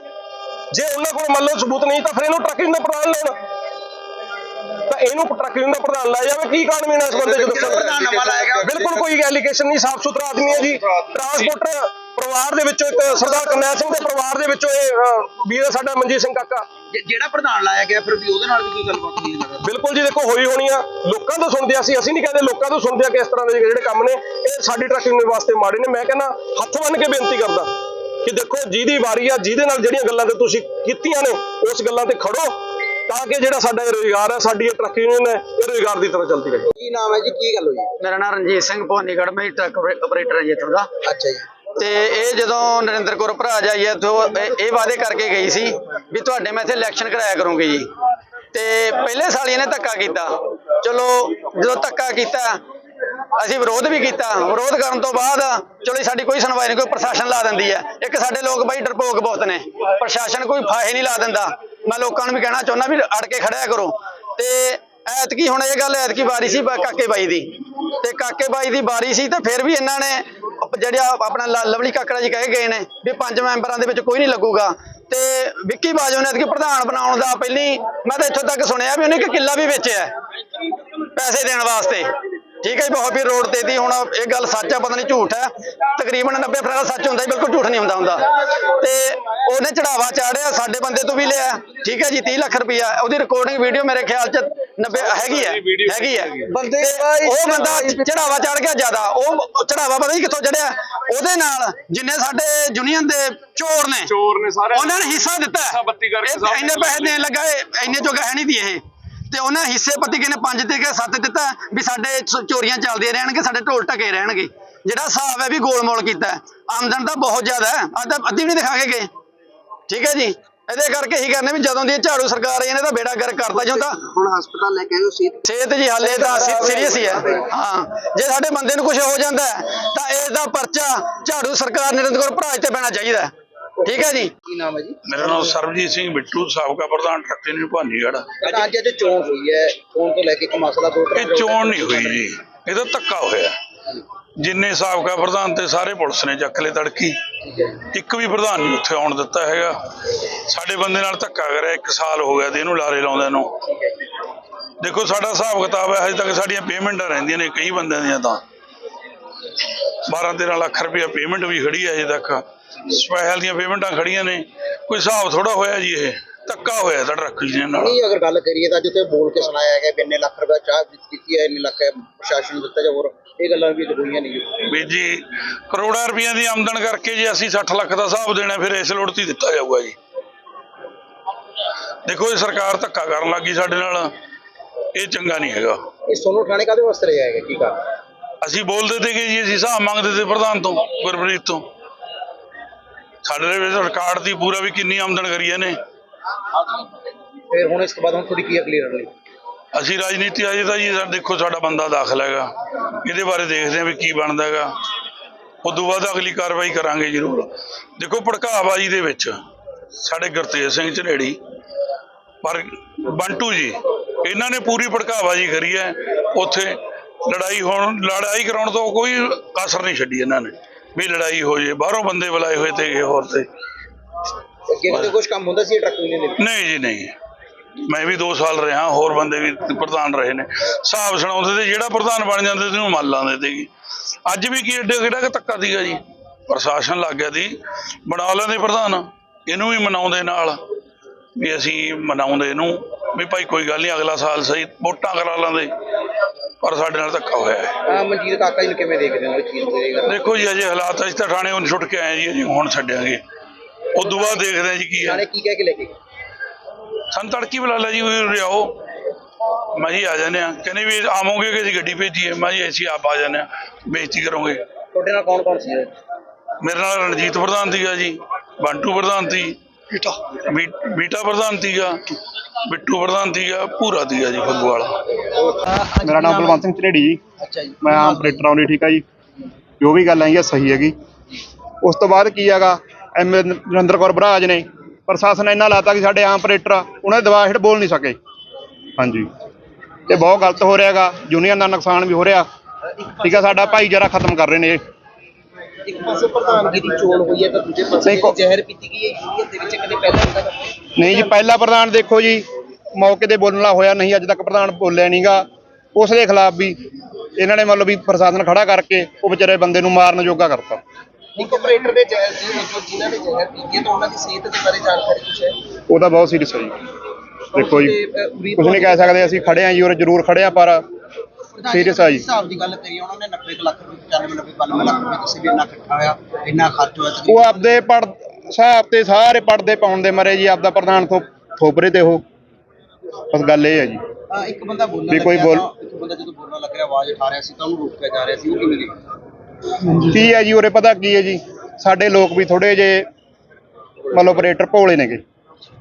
ਜੇ ਉਹਨਾਂ ਕੋਲ ਮੰਨ ਲਓ ਸਬੂਤ ਨਹੀਂ ਤਾਂ ਫਿਰ ਇਹਨੂੰ ਟਰੱਕ ਦਾ ਪ੍ਰਧਾਨ ਲਾਉਣ ਤਾਂ ਇਹਨੂੰ ਟਰੱਕ ਦਾ ਪ੍ਰਧਾਨ ਲਾਇਆ ਜਾਵੇ? ਕੀ ਕਾਰਨ ਮੀਨਾ ਇਸ ਬੰਦੇ ਚ ਦੱਸੋ ਪ੍ਰਧਾਨ ਨਵਾਂ ਲਾਇਆ ਗਿਆ। ਬਿਲਕੁਲ ਕੋਈ ਐਲੀਗੇਸ਼ਨ ਨਹੀਂ ਸਾਫ਼ ਸੁਥਰਾ ਆਦਮੀ ਹੈ ਜੀ। ਟਰਾਂਸਪੋਰਟਰ ਪਰਿਵਾਰ ਦੇ ਵਿੱਚੋਂ ਇੱਕ ਸਰਦਾਰ ਕਰਨੈਲ ਸਿੰਘ ਦੇ ਪਰਿਵਾਰ ਦੇ ਵਿੱਚੋਂ ਇਹ ਵੀਰ ਸਾਡਾ ਮਨਜੀਤ ਸਿੰਘ ਕਾਕਾ। ਜਿਹੜਾ ਪ੍ਰਧਾਨ ਲਾਇਆ ਗਿਆ ਫਿਰ ਵੀ ਉਹਦੇ ਨਾਲ ਵੀ ਕੋਈ ਗੱਲਬਾਤ ਨਹੀਂ ਲੱਗਦਾ। ਬਿਲਕੁਲ ਜੀ ਦੇਖੋ ਹੋਈ ਹੋਣੀ ਆ। ਲੋਕਾਂ ਤੋਂ ਸੁਣਦੇ ਅਸੀਂ ਅਸੀਂ ਨਹੀਂ ਕਹਿੰਦੇ ਲੋਕਾਂ ਤੋਂ ਸੁਣਦੇ ਆ ਕਿ ਇਸ ਤਰ੍ਹਾਂ ਦੇ ਜਿਹੜੇ ਕੰਮ ਨੇ ਇਹ ਸਾਡੀ ਟਰੱਕ ਯੂਨੀਅਨ ਵਾਸਤੇ ਮਾੜੇ ਨੇ। ਮੈਂ ਕਹਿੰਦਾ ਹੱਥ ਬੰਨ ਕੇ ਬੇਨਤੀ ਕਰਦਾ। ਕਿ ਦੇਖੋ ਜਿਹਦੀ ਵਾਰੀ ਆ ਜਿਹਦੇ ਨਾਲ ਜਿਹੜੀਆਂ ਗੱਲਾਂ ਤੇ ਤੁਸੀਂ ਕੀਤੀਆਂ ਨੇ ਉਸ ਗੱਲਾਂ ਤੇ ਖੜੋ ਤਾਂ ਕਿ ਜਿਹੜਾ ਸਾਡਾ ਇਹ ਰੋਜ਼ਗਾਰ ਹੈ ਸਾਡੀ ਇਹ ਟਰੱਕ ਯੂਨੀਅਨ ਹੈ ਇਹ ਰੋਜ਼ਗਾਰ ਦੀ ਤਰ੍ਹਾਂ ਚੱਲਦੀ ਰਹੇ। ਕੀ ਨਾਮ ਹੈ ਜੀ? ਕੀ ਗੱਲ ਹੋਈ? ਮੇਰਾ ਨਾਮ ਰਣਜੀਤ ਸਿੰਘ ਭਵਾਨੀਗੜ੍ਹ ਮੈਂ ਟਰੱਕ ਆਪਰੇਟਰ ਹਾਂ ਜੀ ਇੱਥੋਂ ਦਾ। ਅੱਛਾ ਜੀ। ਤੇ ਇਹ ਜਦੋਂ ਨਰਿੰਦਰ ਕੌਰ ਭਰਾ ਜਾਈ ਇੱਥੋਂ ਇਹ- ਇਹ ਵਾਅਦੇ ਕਰਕੇ ਗਈ ਸੀ ਵੀ ਤੁਹਾਡੇ ਮੈਂ ਇੱਥੇ ਇਲੈਕਸ਼ਨ ਕਰਾਇਆ ਕਰੂੰਗੀ ਜੀ। ਤੇ ਪਹਿਲੇ ਸਾਲ ਹੀ ਇਹਨੇ ਧੱਕਾ ਕੀਤਾ। ਚਲੋ ਜਦੋਂ ਧੱਕਾ ਕੀਤਾ ਅਸੀਂ ਵਿਰੋਧ ਵੀ ਕੀਤਾ। ਵਿਰੋਧ ਕਰਨ ਤੋਂ ਬਾਅਦ ਚਲੋ ਜੀ, ਸਾਡੀ ਕੋਈ ਸੁਣਵਾਈ ਨਹੀਂ, ਕੋਈ ਪ੍ਰਸ਼ਾਸਨ ਲਾ ਦਿੰਦੀ ਹੈ। ਇੱਕ ਸਾਡੇ ਲੋਕ ਬਾਈ ਡਰਪੋਕ ਬਹੁਤ ਨੇ। ਪ੍ਰਸ਼ਾਸਨ ਕੋਈ ਫਾਹੇ ਨਹੀਂ ਲਾ ਦਿੰਦਾ। ਮੈਂ ਲੋਕਾਂ ਨੂੰ ਵੀ ਕਹਿਣਾ ਚਾਹੁੰਦਾ ਵੀ ਅੜ ਕੇ ਖੜਿਆ ਕਰੋ। ਤੇ ਐਤਕੀ ਹੁਣ ਇਹ ਗੱਲ ਐਤਕੀ ਵਾਰੀ ਸੀ ਕਾਕੇ ਬਾਈ ਦੀ। ਤੇ ਕਾਕੇ ਬਾਈ ਦੀ ਵਾਰੀ ਸੀ ਤੇ ਫਿਰ ਵੀ ਇਹਨਾਂ ਨੇ ਜਿਹੜਾ ਆਪਣਾ ਲ- ਲਵਲੀ ਕਾਕੜਾ ਜੀ ਕਹੇ ਗਏ ਨੇ ਵੀ ਪੰਜ ਮੈਂਬਰਾਂ ਦੇ ਵਿੱਚ ਕੋਈ ਨਹੀਂ ਲੱਗੂਗਾ। ਤੇ ਵਿੱਕੀ ਬਾਜੋ ਨੇ ਐਤਕੀ ਪ੍ਰਧਾਨ ਬਣਾਉਣ ਦਾ ਪਹਿਲੀ ਮੈਂ ਤਾਂ ਇੱਥੋਂ ਤੱਕ ਸੁਣਿਆ ਵੀ ਉਹਨੇ ਇੱਕ ਕਿੱਲਾ ਵੀ ਵੇਚਿਆ ਪੈਸੇ ਦੇਣ ਵਾਸਤੇ। ਠੀਕ ਹੈ ਜੀ ਬਹੁਤ ਵੀ ਰੋਡ ਤੇ ਦੀ ਹੁਣ ਇਹ ਗੱਲ ਸੱਚ ਆ ਪਤਾ ਨਹੀਂ ਝੂਠ ਹੈ। ਤਕਰੀਬਨ 90% ਸੱਚ ਹੁੰਦਾ ਜੀ ਬਿਲਕੁਲ ਝੂਠ ਨਹੀਂ ਹੁੰਦਾ ਹੁੰਦਾ। ਤੇ ਉਹਨੇ ਚੜਾਵਾ ਚਾੜਿਆ ਸਾਡੇ ਬੰਦੇ ਤੋਂ ਵੀ ਲਿਆ। ਠੀਕ ਹੈ ਜੀ 30 ਲੱਖ ਰੁਪਇਆ ਉਹਦੀ ਰਿਕਾਰਡਿੰਗ ਵੀਡੀਓ ਮੇਰੇ ਖਿਆਲ ਚ 90 ਹੈਗੀ ਹੈ ਹੈਗੀ ਹੈ। ਬੰਦੇ ਉਹ ਬੰਦਾ ਚੜਾਵਾ ਚੜ ਗਿਆ ਜ਼ਿਆਦਾ। ਉਹ ਚੜਾਵਾ ਪਤਾ ਨਹੀਂ ਕਿੱਥੋਂ ਚੜਿਆ ਉਹਦੇ ਨਾਲ ਜਿੰਨੇ ਸਾਡੇ ਯੂਨੀਅਨ ਦੇ ਚੋਰ ਨੇ ਚੋਰ ਨੇ ਸਾਰੇ ਉਹਨਾਂ ਨੇ ਹਿੱਸਾ ਦਿੱਤਾ। ਹੈ। ਇੰਨੇ ਪੈਸੇ ਦੇਣ ਲੱਗਾ ਇਹ ਇੰਨੇ ਜੋਗਾ ਹੈ ਨਹੀਂ ਦੀ ਇਹ। ਤੇ ਉਹਨਾਂ ਹਿੱਸੇ ਪਤੀ ਕਿਨੇ ਪੰਜ ਤੇ ਕੇ ਸੱਤ ਦਿੱਤਾ ਵੀ ਸਾਡੇ ਚੋਰੀਆਂ ਚੱਲਦੀਆਂ ਰਹਿਣਗੇ ਸਾਡੇ ਢੋਲ ਟਕੇ ਰਹਿਣਗੇ। ਜਿਹੜਾ ਹਿਸਾਬ ਹੈ ਵੀ ਗੋਲਮੋਲ ਕੀਤਾ। ਆਮਦਨ ਤਾਂ ਬਹੁਤ ਜ਼ਿਆਦਾ ਹੈ। ਅੱਜ ਤਾਂ ਅੱਧੀ ਵੀ ਨਹੀਂ ਦਿਖਾ ਕੇ ਗਏ ਠੀਕ ਹੈ ਜੀ? ਇਹਦੇ ਕਰਕੇ ਹੀ ਕਰਨੇ ਵੀ ਜਦੋਂ ਦੀ ਝਾੜੂ ਸਰਕਾਰ ਆਈ ਇਹਨੇ ਤਾਂ ਬੇੜਾ ਗਰ ਕਰਤਾ। ਤਾਂ ਹੁਣ ਹਸਪਤਾਲ ਲੈ ਕੇ ਆਇਓ ਸੀ ਸਿਹਤ ਜੀ ਹਾਲੇ ਤਾਂ ਸੀਰੀਅਸ ਹੀ ਹੈ। ਹਾਂ। ਜੇ ਸਾਡੇ ਬੰਦੇ ਨੂੰ ਕੁਝ ਹੋ ਜਾਂਦਾ ਤਾਂ ਇਸ ਦਾ ਪਰਚਾ ਝਾੜੂ ਸਰਕਾਰ ਨਰਿੰਦਰ ਕੌਰ ਭਰਾਜ ਤੇ ਪੈਣਾ ਚਾਹੀਦਾ। ਠੀਕ ਹੈ ਜੀ। ਕੀ ਨਾਮ ਹੈ ਜੀ? ਮੇਰਾ ਨਾਮ ਸਰਬਜੀਤ ਸਿੰਘ ਬਿੱਟੂ ਸਾਬਕਾ ਪ੍ਰਧਾਨ ਟਰੱਕ ਯੂਨੀਅਨ ਭਾਨੀਗੜ੍ਹ ਤਾਂ ਅੱਜ ਅੱਜ ਚੋਣ ਹੋਈ ਹੈ। ਚੋਣ ਤੋਂ ਲੈ ਕੇ ਇੱਕ ਮਸਲਾ ਦੋ ਇਹ ਚੋਣ ਨਹੀਂ ਹੋਈ ਜੀ। ਇਹ ਤਾਂ ਧੱਕਾ ਹੋਇਆ। ਜਿੰਨੇ ਸਾਬਕਾ ਪ੍ਰਧਾਨ ਤੇ ਸਾਰੇ ਪੁਲਿਸ ਨੇ ਚੱਕ ਲਏ ਤੜਕੀ। ਇੱਕ ਵੀ ਪ੍ਰਧਾਨ ਨਹੀਂ ਉੱਥੇ ਆਉਣ ਦਿੱਤਾ ਹੈਗਾ। ਸਾਡੇ ਬੰਦੇ ਨਾਲ ਧੱਕਾ ਕਰਿਆ ਇੱਕ ਸਾਲ ਹੋ ਗਿਆ ਤੇ ਇਹਨੂੰ ਲਾਰੇ ਲਾਉਂਦੇ ਨੂੰ। ਦੇਖੋ ਸਾਡਾ ਹਿਸਾਬ ਕਿਤਾਬ ਹੈ ਹਜੇ ਤੱਕ ਸਾਡੀਆਂ ਪੇਮੈਂਟਾਂ ਰਹਿੰਦੀਆਂ ਨੇ ਕਈ ਬੰਦਿਆਂ ਦੀਆਂ ਤਾਂ। 12 13 ਲੱਖ ਰੁਪਏ ਪੇਮੈਂਟ ਵੀ ਖੜੀ ਹੈ ਹਜੇ ਤੱਕ। ਸਪੈਸ਼ਲ ਦੀਆਂ ਪੇਮੈਂਟਾਂ ਖੜੀਆਂ ਨੇ। ਕੋਈ ਹਿਸਾਬ ਥੋੜਾ ਹੋਇਆ ਜੀ ਇਹ। ਧੱਕਾ ਹੋਇਆ ਤਾਂ ਟਰੱਕ ਯੂਨੀਅਨ ਨਾਲ। ਨਹੀਂ ਅਗਰ ਗੱਲ ਕਰੀਏ ਤਾਂ ਜਿੱਥੇ ਬੋਲ ਕੇ ਸੁਣਾਇਆ ਗਿਆ ਵੀ ਇੰਨੇ ਲੱਖ ਰੁਪਏ ਚਾਹ ਦਿੱਤੀ ਹੈ ਇੰਨੇ ਲੱਖ ਪ੍ਰਸ਼ਾਸਨ ਨੂੰ ਦਿੱਤਾ ਜਾਂ ਹੋਰ ਇਹ ਗੱਲਾਂ ਵੀ ਹੋਈਆਂ ਨਹੀਂ ਜੀ। ਵੀ ਜੀ ਕਰੋੜਾਂ ਰੁਪਈਆਂ ਦੀ ਆਮਦਨ ਕਰਕੇ ਜੇ ਅਸੀਂ 60 ਲੱਖ ਦਾ ਹਿਸਾਬ ਦੇਣਾ ਫਿਰ ਇਸ ਲੋੜ ਤੇ ਹੀ ਦਿੱਤਾ ਜਾਊਗਾ ਜੀ। ਦੇਖੋ ਇਹ ਸਰਕਾਰ ਧੱਕਾ ਕਰਨ ਲੱਗੀ ਸਾਡੇ ਨਾਲ। ਇਹ ਚੰਗਾ ਨਹੀਂ ਹੈਗਾ। ਇਹ ਸੋਨੂ ਠਾਣੇ ਕਾਦੇ ਵਾਸਤੇ ਲਿਆ ਹੈਗਾ ਕੀ ਕਰ ਅਸੀਂ ਬੋਲਦੇ ਤੇ ਕਿ ਜੀ ਅਸੀਂ ਹਿਸਾਬ ਮੰਗਦੇ ਤੇ ਪ੍ਰਧਾਨ ਤੋਂ ਗੁਰਪ੍ਰੀਤ ਤੋਂ। ਸਾਡੇ ਵਿੱਚ ਰਿਕਾਰਡ ਦੀ ਪੂਰਾ ਵੀ ਕਿੰਨੀ ਆਮਦਨ ਕਰੀ ਇਹਨੇ। ਫਿਰ ਹੁਣ ਇਸ ਤੋਂ ਬਾਅਦ ਹੁਣ ਥੋੜੀ ਕੀ ਅਗਲੀ ਰਣ ਲਈ ਅਸੀਂ ਰਾਜਨੀਤੀ ਅਜੇ ਤਾਂ ਜੀ ਸਾ- ਦੇਖੋ ਸਾਡਾ ਬੰਦਾ ਦਾਖਲ ਹੈਗਾ। ਇਹਦੇ ਬਾਰੇ ਦੇਖਦੇ ਹਾਂ ਵੀ ਕੀ ਬਣਦਾ ਹੈਗਾ। ਉਦੋਂ ਬਾਅਦ ਅਗਲੀ ਕਾਰਵਾਈ ਕਰਾਂਗੇ ਜ਼ਰੂਰ। ਦੇਖੋ ਭੜਕਾਵਾਜੀ ਦੇ ਵਿੱਚ ਸਾਡੇ ਗੁਰਤੇਜ ਸਿੰਘ ਝਨੇੜੀ ਪਰ ਬੰਟੂ ਜੀ ਇਹਨਾਂ ਨੇ ਪੂਰੀ ਭੜਕਾਵਾਜੀ ਕਰੀ ਹੈ। ਉੱਥੇ ਲੜਾਈ ਹੋਣ ਲੜਾਈ ਕਰਾਉਣ ਤੋਂ ਕੋਈ ਕਸਰ ਨਹੀਂ ਛੱਡੀ ਇਹਨਾਂ ਨੇ। ਵੀ ਲੜਾਈ ਹੋ ਜੇ ਬਾਹਰੋਂ ਬੰਦੇ ਬੁਲਾਏ ਹੋਏ ਤੇ ਹੋਰ ਤੇ। ਅੱਗੇ ਕਿਤੇ ਕੁਝ ਕੰਮ ਹੁੰਦਾ ਸੀ ਟਰੱਕ ਯੂਨੀਅਨ ਦੇ ਨਹੀਂ ਜੀ ਨਹੀਂ। ਮੈਂ ਵੀ 2 ਸਾਲ ਰਿਹਾ ਹੋਰ ਬੰਦੇ ਵੀ ਪ੍ਰਧਾਨ ਰਹੇ ਨੇ। ਹਿਸਾਬ ਸੁਣਾਉਂਦੇ ਤੇ ਜਿਹੜਾ ਪ੍ਰਧਾਨ ਬਣ ਜਾਂਦੇ ਤੇ ਉਹਨੂੰ ਮੰਨ ਲਾਉਂਦੇ ਤੇ ਅੱਜ ਵੀ ਕੀ ਏਡਾ ਕਿਹੜਾ ਕੁ ਧੱਕਾ ਸੀਗਾ ਜੀ? ਪ੍ਰਸ਼ਾਸਨ ਲੱਗ ਗਿਆ ਸੀ ਬਣਾ ਲੈਂਦੇ ਪ੍ਰਧਾਨ ਇਹਨੂੰ ਵੀ ਮਨਾਉਂਦੇ ਨਾਲ। ਵੀ ਅਸੀਂ ਮਨਾਉਂਦੇ ਇਹਨੂੰ ਵੀ ਭਾਈ ਕੋਈ ਗੱਲ ਨਹੀਂ ਅਗਲਾ ਸਾਲ ਸਹੀ ਵੋਟਾਂ ਕਰਾ ਲਾਂਦੇ ਪਰ ਸਾਡੇ ਨਾਲ ਧੱਕਾ ਹੋਇਆ ਹੈ। ਆ ਮਨਜੀਤ ਕਾਕਾ ਜੀ ਨੂੰ ਕਿਵੇਂ ਦੇਖਦੇ ਹੋ? ਇਸ ਚੀਜ਼ ਦੇਖੋ ਜੀ ਅਜੇ ਹਾਲਾਤ ਅਸੀਂ ਤਾਂ ਥਾਣੇ ਹੁਣ ਛੁੱਟ ਕੇ ਆਏ ਜੀ ਅਜੇ ਹੁਣ ਛੱਡਾਂਗੇ ਉਦੋਂ ਬਾਅਦ ਦੇਖਦੇ ਹਾਂ ਜੀ ਕੀ ਹੈ। ਠਾਣੇ ਕੀ ਕਹਿ ਕੇ ਲੈ ਕੇ ਗਏ? ਸਾਨੂੰ ਤੜਕੀ ਬੁਲਾ ਲਿਆ ਜੀ ਉਰੇ ਆਓ। ਮੈਂ ਜੀ ਆ ਜਾਂਦੇ ਆ ਕਹਿੰਦੇ ਵੀ ਆਵੋਗੇ ਕਿ ਅਸੀਂ ਗੱਡੀ ਭੇਜੀਏ? ਮੈਂ ਜੀ ਅਸੀਂ ਆਪ ਆ ਜਾਂਦੇ ਆ ਬੇਇੱਜ਼ਤੀ ਕਰੋਗੇ। ਤੁਹਾਡੇ ਨਾਲ ਕੌਣ ਕੌਣ ਸੀ? ਮੇਰੇ ਨਾਲ ਰਣਜੀਤ ਪ੍ਰਧਾਨ ਸੀਗਾ ਜੀ ਬੰਟੂ ਪ੍ਰਧਾਨ ਸੀ। ਬੀਟਾ। ਬੀਟਾ ਪ੍ਰਧਾਨ ਸੀਗਾ ਬਿੱਟੂ ਪ੍ਰਧਾਨ ਸੀਗਾ ਪੂਰਾ ਸੀਗਾ ਜੀ ਫੱਗੂਵਾਲਾ ਮੇਰਾ ਨਾਮ ਬਲਵੰਤ ਸਿੰਘ ਝਰੇੜੀ ਜੀ। ਅੱਛਾ ਜੀ। ਮੈਂ ਆਪਰੇਟਰ ਆਉਣੀ ਠੀਕ ਆ ਜੀ। ਜੋ ਵੀ ਗੱਲ ਆਈ ਹੈ ਸਹੀ ਹੈਗੀ। ਉਸ ਤੋਂ ਬਾਅਦ ਕੀ ਹੈਗਾ ਐਮਏ ਨਰਿੰਦਰ ਕੌਰ ਬਰਾਜ ਨੇ ਪ੍ਰਸ਼ਾਸਨ ਨੇ ਇੰਨਾ ਲਾਤਾ ਕਿ ਸਾਡੇ ਆਮ ਆਪਰੇਟਰ ਆ, ਉਹਨਾਂ ਦੇ ਦਬਾਅ ਹੇਠ ਬੋਲ ਨਹੀਂ ਸਕੇ। ਹਾਂਜੀ। ਇਹ ਬਹੁਤ ਗਲਤ ਹੋ ਰਿਹਾ ਹੈਗਾ ਯੂਨੀਅਨ ਦਾ ਨੁਕਸਾਨ ਵੀ ਹੋ ਰਿਹਾ। ਠੀਕ ਆ ਸਾਡਾ ਭਾਈਚਾਰਾ ਖਤਮ ਕਰ ਰਹੇ ਨੇ ਇਹ। ਇੱਕ ਪਾਸੇ ਪ੍ਰਧਾਨਗੀ ਦੀ ਚੋਣ ਹੋਈ ਹੈ ਤਾਂ ਦੂਜੇ ਪਾਸੇ ਨਹੀਂ, ਕੋ- ਜ਼ਹਿਰ ਪੀਤੀ ਗਈ ਹੈ ਯੂਨੀਅਨ ਦੇ ਵਿੱਚ ਕਦੇ ਪਹਿਲਾਂ ਹੁੰਦਾ ਤਾਂ ਨਹੀਂ ਜੀ ਪਹਿਲਾ ਪ੍ਰਧਾਨ ਦੇਖੋ ਜੀ ਮੌਕੇ ਤੇ ਬੋਲਣ ਵਾਲਾ ਹੋਇਆ ਨਹੀਂ ਅੱਜ ਤੱਕ ਪ੍ਰਧਾਨ ਬੋਲਿਆ ਨਹੀਂਗਾ। ਉਸ ਦੇ ਖਿਲਾਫ ਵੀ ਇਹਨਾਂ ਨੇ ਮਤਲਬ ਵੀ ਪ੍ਰਸ਼ਾਸਨ ਖੜਾ ਕਰਕੇ ਉਹ ਵਿਚਾਰੇ ਬੰਦੇ ਨੂੰ ਮਾਰਨ ਜੋਗਾ ਕਰਤਾ। ਇੱਕ ਆਪਰੇਟਰ ਦੇ ਜ਼ਹਿਰ ਜੀ ਜੋ ਜਿਨ੍ਹਾਂ ਨੇ ਜ਼ਹਿਰ ਪੀਤੀ ਹੈ ਤਾਂ ਉਹਨਾਂ ਦੀ ਸਿਹਤ ਦੇ ਬਾਰੇ ਜਾਣਕਾਰੀ ਕੁਛ ਹੈ? ਉਹਦਾ ਬਹੁਤ ਸੀਰੀਅਸ ਹੈ ਜੀ। ਦੇਖੋ ਜੀ ਤੇ, ਅ, ਉਮੀਦ ਕੁਝ ਨਹੀਂ ਕਹਿ ਸਕਦੇ ਅਸੀਂ ਖੜੇ ਆ ਜੀ ਔਰ ਜ਼ਰੂਰ ਖੜੇ ਆ ਪਰ Serious ਆ ਜੀ। ਹਿਸਾਬ ਦੀ ਗੱਲ ਕਰੀਏ ਉਹਨਾਂ ਨੇ 90 ਕੁ ਲੱਖ ਰੁਪਏ 95 90 92 ਲੱਖ ਰੁਪਏ ਤੁਸੀਂ ਵੀ ਇੰਨਾ ਇਕੱਠਾ ਹੋਇਆ ਇੰਨਾ ਖਰਚ ਹੋਇਆ ਉਹ ਤਕਰੀਬਨ ਆਪਦੇ ਪੜ ਹਿਸਾਬ ਤੇ ਸਾਰੇ ਪੜਦੇ ਪਾਉਣ ਦੇ ਮਰੇ ਜੀ ਆਪਦਾ ਪ੍ਰਧਾਨ ਤੋਂ ਥੋਪਰੇ ਤੇ ਉਹ। ਬਸ ਗੱਲ ਇਹ ਹੈ ਜੀ। ਇੱਕ ਬੰਦਾ ਬੋਲਣ ਵੀ ਕੋਈ ਲੱਗਿਆ ਬੋਲ- ਤਾਂ- ਇੱਕ ਬੰਦਾ ਜਦੋਂ ਬੋਲਣ ਲੱਗ ਰਿਹਾ ਆਵਾਜ਼ ਉਠਾ ਰਿਹਾ ਸੀ ਤਾਂ ਉਹਨੂੰ ਰੋਕਿਆ ਜਾ ਰਿਹਾ ਸੀ ਉਹ ਕਿਵੇਂ ਦੇਖਦੇ ਕੀ ਹੈ ਜੀ ਉਰੇ ਪਤਾ ਕੀ ਹੈ ਜੀ? ਸਾਡੇ ਲੋਕ ਵੀ ਥੋੜੇ ਜੇ ਮਤਲਬ ਆਪਰੇਟਰ ਭੋਲੇ ਨੇਗੇ।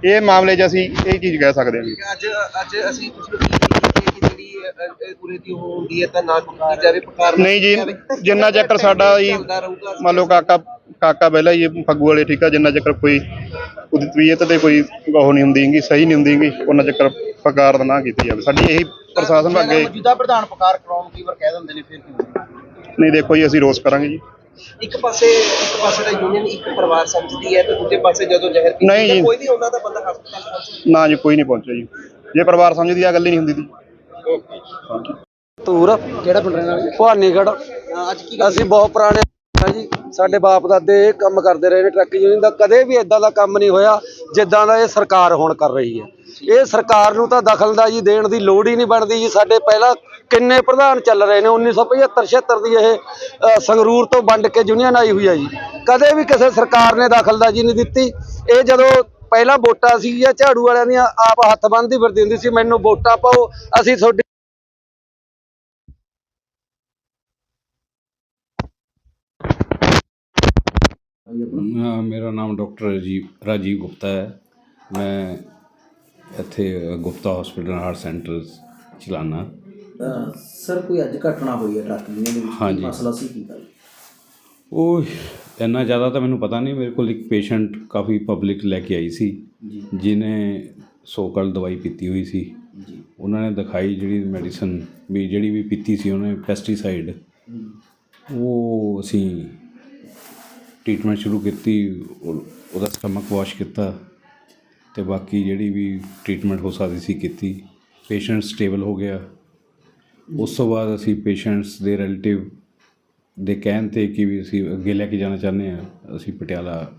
ਇਹ ਮਾਮਲੇ 'ਚ ਅਸੀਂ ਇਹ ਚੀਜ਼ ਕਹਿ ਸਕਦੇ ਹਾਂ ਜੀ। ਅੱਜ ਅੱਜ ਅਸੀਂ ਕੁਝ ਲੋਕ ਕਿ ਜਿਹੜੀ ਅ, ਅ, ਉਰੇ ਦੀ ਉਹ ਹੁੰਦੀ ਹੈ ਤਾਂ ਨਾ ਕੀਤੀ ਜਾਵੇ ਪਕਾਰ ਨਹੀਂ ਜੀ ਜਿੰਨਾ ਚੱਕਰ ਸਾਡਾ ਜੀ ਮੰਨ ਲਓ ਕਾਕਾ ਕਾਕਾ ਪਹਿਲਾਂ ਹੀ ਇਹ ਫੱਗੂ ਵਾਲੇ ਠੀਕ ਆ ਜਿੰਨਾ ਚੱਕਰ ਕੋਈ ਉਹਦੀ ਤਬੀਅਤ ਤੇ ਕੋਈ ਉਹ ਨਹੀਂ ਹੁੰਦੀ ਹੈਗੀ ਸਹੀ ਨਹੀਂ ਹੁੰਦੀ ਹੈਗੀ ਉਹਨਾਂ ਚੱਕਰ ਪਕਾਰ ਦਾ ਨਾ ਕੀਤੀ ਜਾਵੇ। ਸਾਡੀ ਇਹੀ ਪ੍ਰਸ਼ਾਸਨ ਅੱਗੇ ਮੌਜੂਦਾ ਪ੍ਰਧਾਨ ਪਕਾਰ ਕਰਾਉਣ ਕਈ ਵਾਰ ਕਹਿ ਦਿੰਦੇ ਨੇ ਫਿਰ? ਨਹੀਂ ਦੇਖੋ ਜੀ ਅਸੀਂ ਰੋਸ ਕਰਾਂਗੇ ਜੀ। ਇੱਕ ਪਾਸੇ ਇੱਕ ਪਾਸੇ ਦਾ ਯੂਨੀਅਨ ਇੱਕ ਪਰਿਵਾਰ ਸਮਝਦੀ ਹੈ ਤੇ ਦੂਜੇ ਪਾਸੇ ਜਦੋਂ ਜ਼ਹਿਰ ਪੀਤੀ ਨਹੀਂ ਜੀ। ਕੋਈ ਵੀ ਹੁੰਦਾ ਤਾਂ ਬੰਦਾ ਹਸਪਤਾਲ ਪਹੁੰਚੇ। ਨਾ ਜੀ ਕੋਈ ਨਹੀਂ ਪਹੁੰਚਿਆ ਜੀ। ਜੇ ਪਰਿਵਾਰ ਸਮਝਦੀ ਆ ਗੱਲ ਹੀ ਨਹੀਂ ਹੁੰਦੀ ਦੀ ਤੂਰ ਕਿਹੜਾ ਪਿੰਡ ਰਹਿਣ ਵਾਲੇ? ਭਵਾਨੀਗੜ੍ਹ। ਅੱਜ ਕੀ ਅਸੀਂ ਬਹੁਤ ਪੁਰਾਣੇ ਹਾਂ ਜੀ। ਸਾਡੇ ਬਾਪ ਦਾਦੇ ਇਹ ਕੰਮ ਕਰਦੇ ਰਹੇ ਨੇ ਟਰੱਕ ਯੂਨੀਅਨ ਦਾ। ਕਦੇ ਵੀ ਇਦਾਂ ਦਾ ਕੰਮ ਨਹੀਂ ਹੋਇਆ ਜਿੱਦਾਂ ਦਾ ਇਹ ਸਰਕਾਰ ਹੁਣ ਕਰ ਰਹੀ ਹੈ। ਇਹ ਸਰਕਾਰ ਨੂੰ ਤਾਂ ਦਖਲਅੰਦਾਜ਼ੀ ਦੇਣ ਦੀ ਲੋੜ ਹੀ ਨਹੀਂ ਬਣਦੀ ਜੀ। ਸਾਡੇ ਪਹਿਲਾਂ ਕਿੰਨੇ ਪ੍ਰਧਾਨ ਚੱਲ ਰਹੇ ਨੇ 1975 76 ਦੀ ਇਹ ਸੰਗਰੂਰ ਤੋਂ ਵੰਡ ਕੇ ਯੂਨੀਅਨ ਆਈ ਹੋਈ ਹੈ ਜੀ। ਕਦੇ ਵੀ ਕਿਸੇ ਸਰਕਾਰ ਨੇ ਦਖਲਅੰਦਾਜ਼ੀ ਨਹੀਂ ਦਿੱਤੀ। ਇਹ ਜਦੋਂ ਪਹਿਲਾਂ ਵੋਟਾਂ ਸੀ ਜਾਂ ਝਾੜੂ ਵਾਲਿਆਂ ਦੀਆਂ ਆਪ ਹੱਥ ਬੰਨਦੀ ਫਿਰਦੀ ਹੁੰਦੀ ਸੀ, ਮੈਨੂੰ ਵੋਟਾਂ ਪਾਓ, ਅਸੀਂ ਤੁਹਾਡੀ ਮੇਰਾ ਨਾਮ ਡਾਕਟਰ ਰਾਜੀਵ ਰਾਜੀਵ ਗੁਪਤਾ ਹੈ। ਮੈਂ ਇੱਥੇ ਗੁਪਤਾ ਹਸਪੀਟਲ ਹਾਰਟ ਸੈਂਟਰ ਚਲਾਨਾ। ਸਰ ਕੋਈ ਅੱਜ ਘਟਨਾ ਹੋਈ ਹੈ ਟਰੱਕ ਯੂਨੀਅਨ ਦੇ ਵਿੱਚ? ਹਾਂਜੀ। ਮਸਲਾ ਸੀ ਕੀ ਗੱਲ? ਉਹ ਇੰਨਾ ਜ਼ਿਆਦਾ ਤਾਂ ਮੈਨੂੰ ਪਤਾ ਨਹੀਂ। ਮੇਰੇ ਕੋਲ ਇੱਕ ਪੇਸ਼ੈਂਟ ਕਾਫੀ ਪਬਲਿਕ ਲੈ ਕੇ ਆਈ ਸੀ ਜਿਨੇ ਸੋਕਲ ਦਵਾਈ ਪੀਤੀ ਹੋਈ ਸੀ। ਉਹਨਾਂ ਨੇ ਦਿਖਾਈ ਜਿਹੜੀ ਮੈਡੀਸਨ ਵੀ ਜਿਹੜੀ ਵੀ ਪੀਤੀ ਸੀ ਉਹਨੇ ਪੈਸਟੀਸਾਈਡ ਉਹ ਅਸੀਂ ਟ੍ਰੀਟਮੈਂਟ ਸ਼ੁਰੂ ਕੀਤੀ ਉਹ- ਉਹਦਾ ਸਟਮਕ ਵਾਸ਼ ਕੀਤਾ। ਤੇ ਬਾਕੀ ਜਿਹੜੀ ਵੀ ਟ੍ਰੀਟਮੈਂਟ ਹੋ ਸਕਦੀ ਸੀ ਕੀਤੀ ਪੇਸ਼ੈਂਟ ਸਟੇਬਲ ਹੋ ਗਿਆ। ਉਸ ਤੋਂ ਬਾਅਦ ਅਸੀਂ ਪੇਸ਼ੈਂਟਸ ਦੇ ਰਿਲੇਟਿਵ ਦੇ ਕਹਿਣ ਤੇ ਕਿ ਵੀ ਅਸੀਂ ਅੱਗੇ ਲੈ ਕੇ ਜਾਣਾ ਚਾਹੁੰਦੇ ਹਾਂ ਅਸੀਂ ਪਟਿਆਲਾ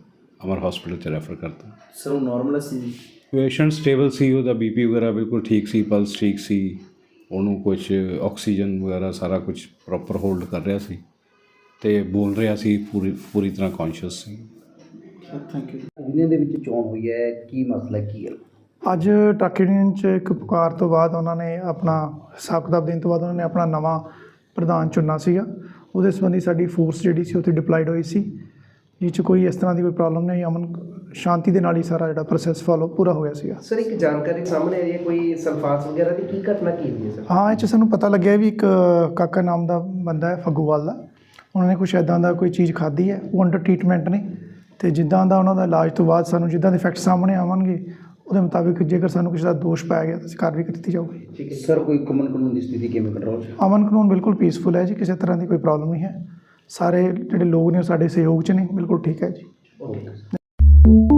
ਅਮਰ ਹਸਪੀਟਲ ਚ ਰੈਫਰ ਕਰਤਾ। ਸਰ ਉਹ ਨਾਰਮਲ ਸੀ ਜੀ? ਪੇਸ਼ੈਂਟ ਸਟੇਬਲ ਸੀ ਉਹਦਾ ਬੀਪੀ ਵਗੈਰਾ ਬਿਲਕੁਲ ਠੀਕ ਸੀ ਪਲਸ ਠੀਕ ਸੀ। ਉਹਨੂੰ ਕੁਝ ਆਕਸੀਜਨ ਵਗੈਰਾ ਸਾਰਾ ਕੁਝ ਪ੍ਰੋਪਰ ਹੋਲਡ ਕਰ ਰਿਹਾ ਸੀ। ਤੇ ਬੋਲ ਰਿਹਾ ਸੀ ਪੂਰੀ ਪੂਰੀ ਤਰ੍ਹਾਂ ਕੌਨਸ਼ੀਅਸ ਸੀ। ਯੂਨੀਅਨ ਦੇ ਵਿੱਚ ਚੋਣ ਹੋਈ ਹੈ? ਕੀ ਮਸਲਾ ਕੀ ਹੈ? ਅੱਜ ਟਰੱਕ ਯੂਨੀਅਨ 'ਚ ਇੱਕ ਪੁਕਾਰ ਤੋਂ ਬਾਅਦ ਉਹਨਾਂ ਨੇ ਆਪਣਾ ਹਿਸਾਬ ਕਿਤਾਬ ਦੇਣ ਤੋਂ ਬਾਅਦ ਉਹਨਾਂ ਨੇ ਆਪਣਾ ਨਵਾਂ ਪ੍ਰਧਾਨ ਚੁਣਨਾ ਸੀਗਾ। ਉਹਦੇ ਸੰਬੰਧੀ ਸਾਡੀ ਫੋਰਸ ਜਿਹੜੀ ਸੀ ਉੱਥੇ ਡਿਪਲਾਈਡ ਹੋਈ ਸੀ। ਜਿਹ 'ਚ ਕੋਈ ਇਸ ਤਰ੍ਹਾਂ ਦੀ ਕੋਈ ਪ੍ਰੋਬਲਮ ਨਹੀਂ ਅਮਨ ਸ਼ਾਂਤੀ ਦੇ ਨਾਲ ਹੀ ਸਾਰਾ ਜਿਹੜਾ ਪ੍ਰੋਸੈਸ ਫਾਲੋ ਪੂਰਾ ਹੋਇਆ ਸੀਗਾ। ਸਰ ਇੱਕ ਜਾਣਕਾਰੀ ਸਾਹਮਣੇ ਆਈ ਹੈ ਕੋਈ ਸਲਫਾਸ ਵਗੈਰਾ ਦੀ ਕੀ ਘਟਨਾ ਕੀ ਹੋਈ ਹੈ ਸਰ ਹਾਂ ਇਹ 'ਚ ਸਾਨੂੰ ਪਤਾ ਲੱਗਿਆ ਵੀ ਇੱਕ ਕਾਕਾ ਨਾਮ ਦਾ ਬੰਦਾ ਹੈ ਫੱਗੂਵਾਲ ਦਾ। ਉਹਨਾਂ ਨੇ ਕੁਛ ਐਦਾਂ ਦਾ ਕੋਈ ਚੀਜ਼ ਖਾਧੀ ਹੈ ਉਹ ਅੰਡਰ ਟ੍ਰੀਟਮੈਂਟ ਨੇ। ਤੇ ਜਿੱਦਾਂ ਦਾ ਉਹਨਾਂ ਦਾ ਇਲਾਜ ਤੋਂ ਬਾਅਦ ਸਾਨੂੰ ਜਿੱਦਾਂ ਦੇ ਫੈਕਟ ਸਾਹਮਣੇ ਆਉਣਗੇ ਉਹਦੇ ਮੁਤਾਬਿਕ ਜੇਕਰ ਸਾਨੂੰ ਕਿਸੇ ਦਾ ਦੋਸ਼ ਪਾਇਆ ਗਿਆ ਤਾਂ ਕਾਰਵਾਈ ਕੀਤੀ ਜਾਊਗੀ। ਠੀਕ ਹੈ ਸਰ ਕੋਈ ਕਮਨ ਕਾਨੂੰਨ ਦੀ ਸਥਿਤੀ ਕਿਵੇਂ ਕੰਟਰੋਲ ਅਮਨ ਕਾਨੂੰਨ ਬਿਲਕੁਲ ਪੀਸਫੁਲ ਹੈ ਜੀ ਕਿਸੇ ਤਰ੍ਹਾਂ ਦੀ ਕੋਈ ਪ੍ਰੋਬਲਮ ਨਹੀਂ ਹੈ। ਸਾਰੇ ਜਿਹੜੇ ਲੋਕ ਨੇ ਸਾਡੇ ਸਹਿਯੋਗ 'ਚ ਨੇ ਬਿਲਕੁਲ ਠੀਕ ਹੈ ਜੀ। ਓਕੇ